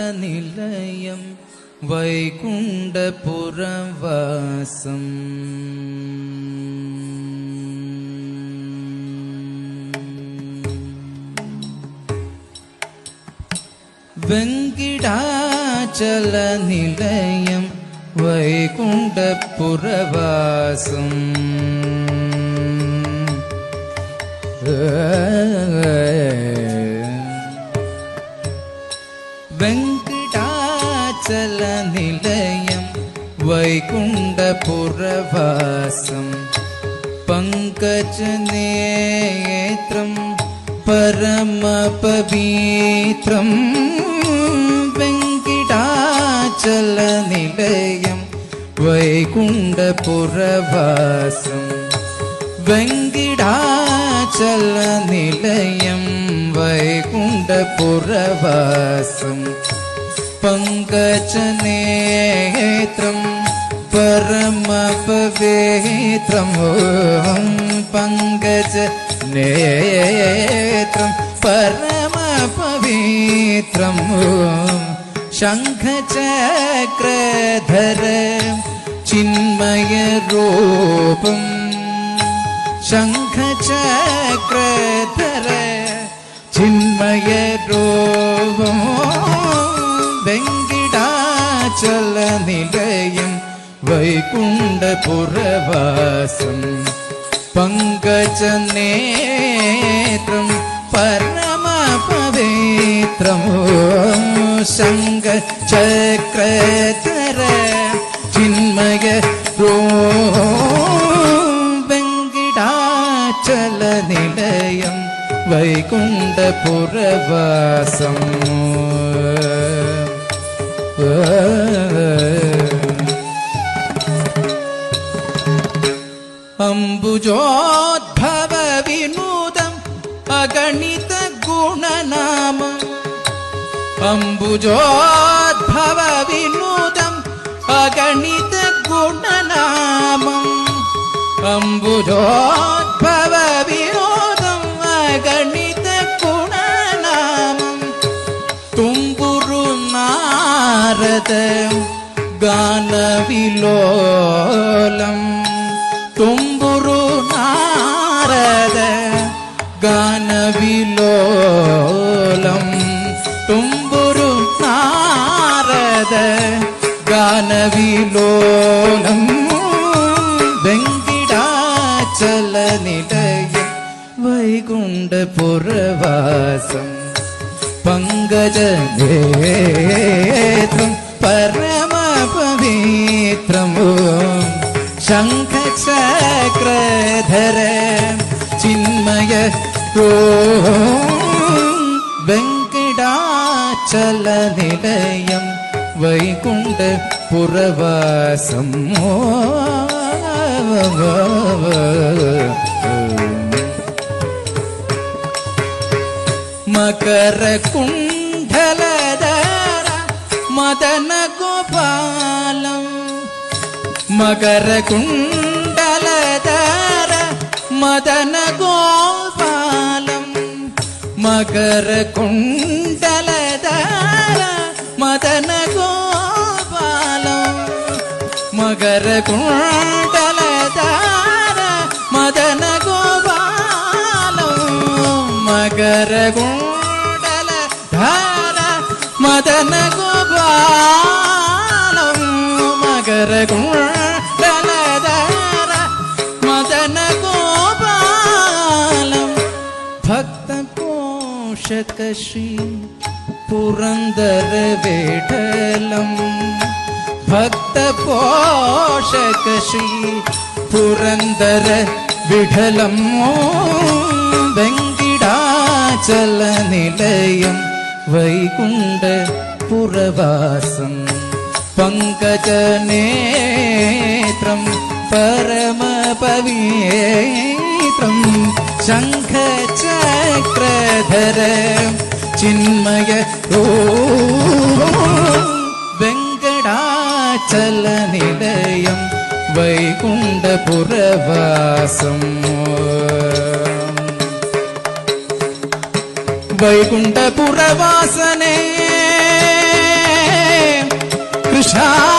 நிலையம் வைகுண்டபுரவாசம் வெங்கிடாச்சல நிலையம் வைகுண்டபுரவாசம் வெங்கிடாச்சல चलनिलयं वैकुण्डपुरभासं पङ्कजनेयत्रं परमपवित्रं वेङ्गिडाचलनिलयं वैकुण्डपुरभासं वेङ्गिडाचलनिलयं वैकुण्डपुरभासम् पङ्कजनेत्रं च नेत्रं परमपवित्रमू पङ्कज नेत्रं परमपवित्रमु शङ्ख च क्रधर चिन्मय रोपम् அஞ்சல நிலையம் வைகுண்ட புறவாசம். பங்கஜ நேற்றம் பரம பவித்ரமோ சங்க சக்கரதர சின்மய வெங்கிடாச்சல நிலையம் வைகுண்ட புறவாசம். अम्बुजोद्भव विनोदम् अगणित गुणनाम अम्बुजोद्भव विनोदम् अगणित गुणनाम अम्बुजोद्भव கபிலோலம் தும்புரு நாரத கனவிலோலம் தும்புரு நாரத கனவிலோலம் வெங்கிடாச்சல நிலைய வைகுண்ட புறவாசம் பங்கஜ நேதம் शङ्खचक्रधर चिन्मय रो वेङ्कटाचलनिलयं वैकुण्ठपुरवासम् मकरकुण्डलधर मदन गोपालम् మకర కుండలధార మదన గోపాలం. మకర కుండలధార మదన గోపాలం. మకర కుండలధార మదన గోపాలం. మకర కుండలధార మదన గోపాలం. ശരകുണ്ടലധാര മദന ഗോപാലം ഭക്തകോശക ശ്രീ പുരന്ദര വേടലം ഭക്തപോഷക ശ്രീ പുരന്ദര വിഠലം വെങ്കിടാചല നിലയം വൈകുണ്ഠ പുറവാസം पङ्कजनेत्रं परमपवित्रं शङ्खचक्रधर चिन्मय वेङ्कटाचलनिलयं वैकुण्ठपुरवासम् वैकुण्ठपुरवासने ஷா